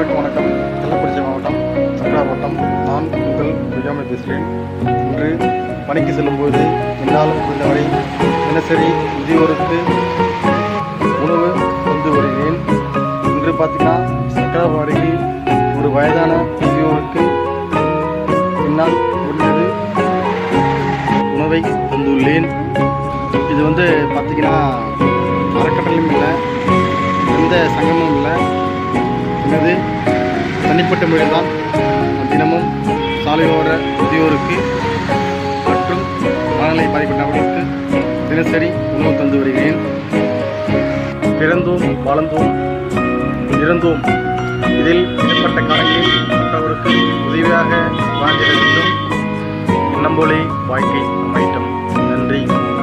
வணக்கம் நான் உங்கள் பிரியாமி பேசுகிறேன். இன்று பணிக்கு செல்லும்போது என்னாலும் முடிந்தவரை தினசரி முதியோருக்கு உணவு கொண்டு வருகிறேன். இன்று பார்த்தீங்கன்னா சக்கரவாடியில் ஒரு வயதான முதியோருக்கு என்னால் முடிந்தது உணவை தந்துள்ளேன். இது வந்து பார்த்தீங்கன்னா எனது தனிப்பட்ட முறையில் தான் தினமும் சாலையோர முதியோருக்கு மற்றும் மனநிலை பாதிக்கப்பட்டவர்களுக்கு தினசரி உணவு தந்து வருகிறேன். பிறந்தோம் வளர்ந்தோம் இறந்தோம். இதில் ஏற்பட்ட காலங்களில் மற்றவருக்கு உதவியாக வாழ்ந்திட வேண்டும். நம்மளே வாழ்க்கை